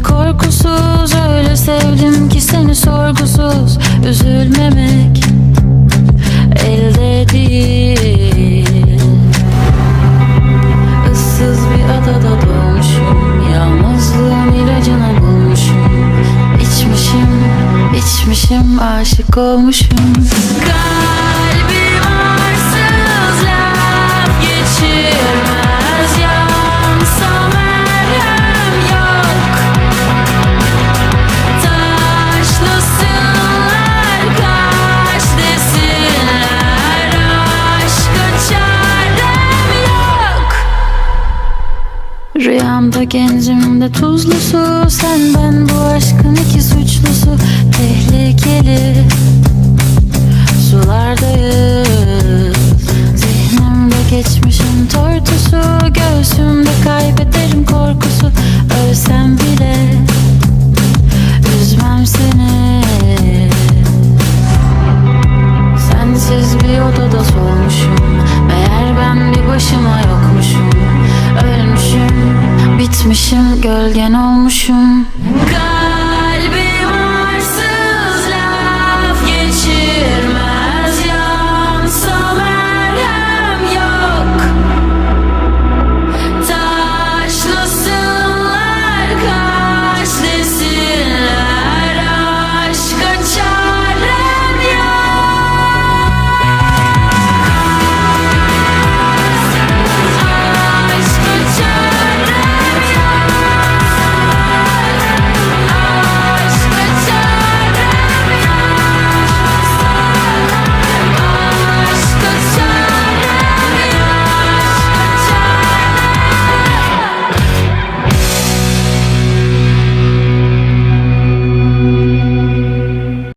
korkusuz Öyle sevdim ki seni sorgusuz. Üzülmemek elde değil. Issız bir adada doğmuşum Yalnızlığın ilacını bulmuşum. İçmişim, içmişim, aşık olmuşum. Kalbim Rüyamda gencimde tuzlu su Sen ben bu aşkın iki suçlusu. Tehlikeli sulardayız. Zihnimde geçmişin tortusu Göğsümde kaybederim korkusu bitmişim, gölgen olmuşum